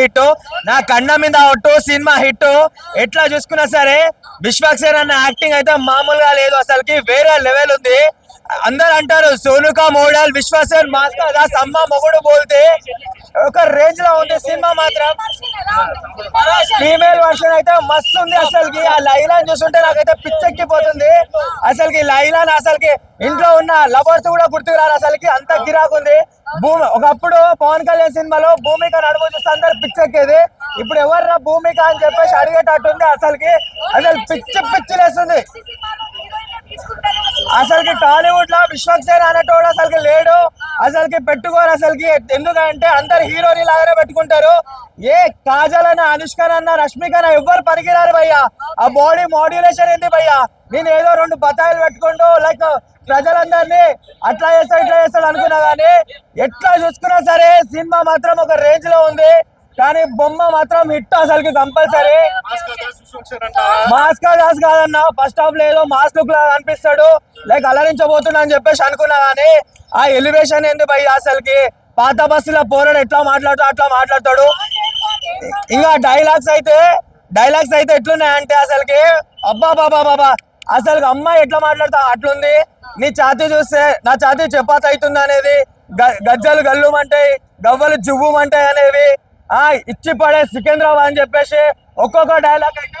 Hit. నా కన్న మీద ఒట్టు సినిమా హిట్. ఎట్లా చూసుకున్నా సరే విశ్వక్సేన్ అన్న యాక్టింగ్ అయితే మామూలుగా లేదు. అసలుకి వేరే లెవెల్ ఉంది. అందరు అంటారు సోనుకా మోడల్ విశ్వాసన్ మాస్టర్ దాస్ అమ్మ మొగుడు బోల్తే. ఒక రేంజ్లో ఉంది సినిమా మాత్రం. ఫీమేల్ వర్షన్ అయితే మస్తు ఉంది అసలుకి. ఆ లైలాన్ చూస్తుంటే నాకైతే పిచ్చెక్కిపోతుంది. అసలుకి లైలాన్ అసలుకి ఇంట్లో ఉన్న లవర్స్ కూడా గుర్తుకు రారు అసలుకి. అంత గిరాకు ఉంది. భూమి ఒకప్పుడు పవన్ కళ్యాణ్ సినిమాలో భూమిక నడుము చూస్తే అందరు పిచ్చెక్కేది. ఇప్పుడు ఎవర్రా భూమిక అని చెప్పేసి అడిగేటట్టుంది అసలుకి. అసలు పిచ్చి పిచ్చి లేస్తుంది అసలుకి టాలీవుడ్లో విశ్వక్సేన్ అనేటోడు అసలుకి లేడు. అసలుకి పెట్టుకోరు అసలుకి. ఎందుకంటే అందరు హీరోని లాగానే పెట్టుకుంటారు. ఏ కాజల్ అన్న అనుష్కన్ అన్న రష్మిక అన్న ఎవ్వరు పరిగిరారు భయ్యా. ఆ బాడీ మాడ్యులేషన్ ఏంది భయ్యా? నేను ఏదో రెండు బతాయిలు పెట్టుకుంటూ లైక్ ప్రజలందరినీ అట్లా చేస్తాడు ఇట్లా చేస్తాడు అనుకున్నా కానీ ఎట్లా చూసుకున్నా సరే సినిమా మాత్రం ఒక రేంజ్లో ఉంది. కానీ బొమ్మ మాత్రం హిట్ అసలుకి కంపల్సరీ. మాస్క్ దాస్ కాదన్న. బస్ స్టాప్లో ఏదో మాస్క్ లుక్ లాగా అనిపిస్తాడు. లైక్ అలరించబోతున్నా అని చెప్పేసి అనుకున్నా కానీ ఆ ఎలివేషన్ ఏంది భయ్ అసలుకి? పాత బస్సులో పోరాడు ఎట్లా మాట్లాడుతూ అట్లా మాట్లాడతాడు. ఇంకా డైలాగ్స్ అయితే డైలాగ్స్ అయితే ఎట్లున్నాయంటే అసలుకి అబ్బా బాబా బాబా అసలు అమ్మాయి ఎట్లా మాట్లాడతా? అట్లుంది. నీ ఛాతీ చూస్తే నా ఛాతీ చపాతి అవుతుంది అనేది గజ్జలు గల్లుమంటాయి గవ్వలు జువ్వుమంటాయి అనేవి. ఆ ఇచ్చి పడే సికింద్రాబాద్ అని చెప్పేసి ఒక్కొక్క డైలాగ్ అయితే